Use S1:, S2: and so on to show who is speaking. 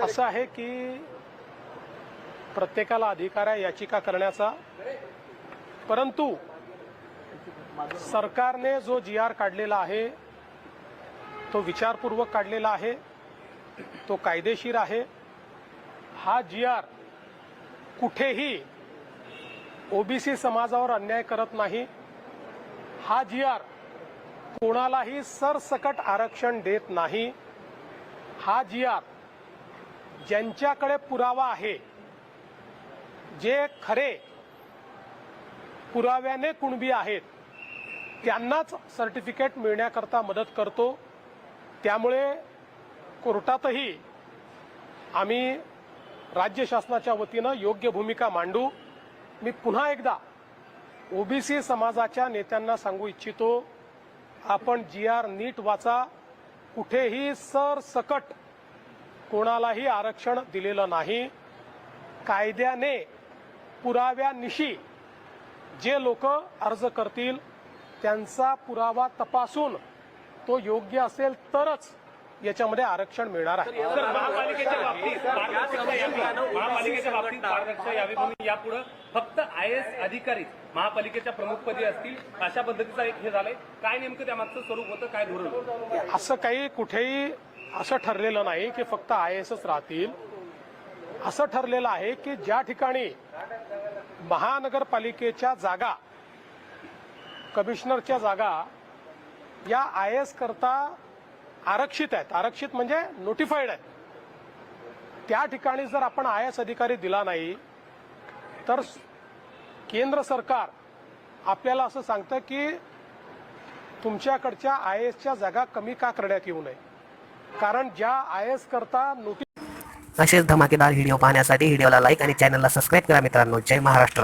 S1: असं आहे की प्रत्येकाला अधिकार आहे याचिका करण्याचा. परंतु सरकारने जो जी आर काढलेला आहे तो विचारपूर्वक काढलेला आहे तो कायदेशीर आहे. हा जी आर कुठेही ओबीसी समाजावर अन्याय करत नाही. हा जी आर कोणालाही सरसकट आरक्षण देत नाही. हा जी आर ज्यांच्याकडे पुरावा आहे जे खरे पुराव्याने कुणबी आहेत त्यांनाच सर्टिफिकेट मिळण्याकरता मदत करतो. त्यामुळे कोर्टातही आम्ही राज्य शासनाच्या वतीनं योग्य भूमिका मांडू. मी पुन्हा एकदा ओबीसी समाजाच्या नेत्यांना सांगू इच्छितो आपण जी आर नीट वाचा. कुठेही सरसकट कोणालाही आरक्षण दिलेलं नाही. कायद्याने पुराव्यानिशी जे लोक अर्ज करतील त्यांचा पुरावा तपासून तो योग्य असेल तरच याच्यामध्ये आरक्षण मिळणार आहे.
S2: महापालिकेच्या बाबतीत पारदर्शकता यावी महापालिकेच्या बाबतीत पारदर्शकता यावी म्हणून यापुढे फक्त आय एस अधिकारीच महापालिकेच्या प्रमुखपदी असतील अशा पद्धतीचं एक हे झालंय. काय नेमकं त्यामागचं स्वरूप होतं काय धोरण?
S1: असं काही कुठेही असं ठरलेलं नाही की फक्त आय एसच राहतील. असं ठरलेलं आहे की ज्या ठिकाणी महानगरपालिकेच्या जागा कमिशनरच्या जागा या आय एस करता आरक्षित आहेत. आरक्षित म्हणजे नोटिफाईड आहेत. त्या ठिकाणी जर आपण आय एस अधिकारी दिला नाही तर केंद्र सरकार आपल्याला असं सांगतं की तुमच्याकडच्या आय एसच्या जागा कमी का करण्यात येऊ नये. कारण ज्या आय एस करता नोटीस
S3: असेच धमाकेदार व्हिडिओ पाहण्यासाठी व्हिडिओला लाईक आणि चॅनलला सबस्क्राईब करा मित्रांनो. जय महाराष्ट्र.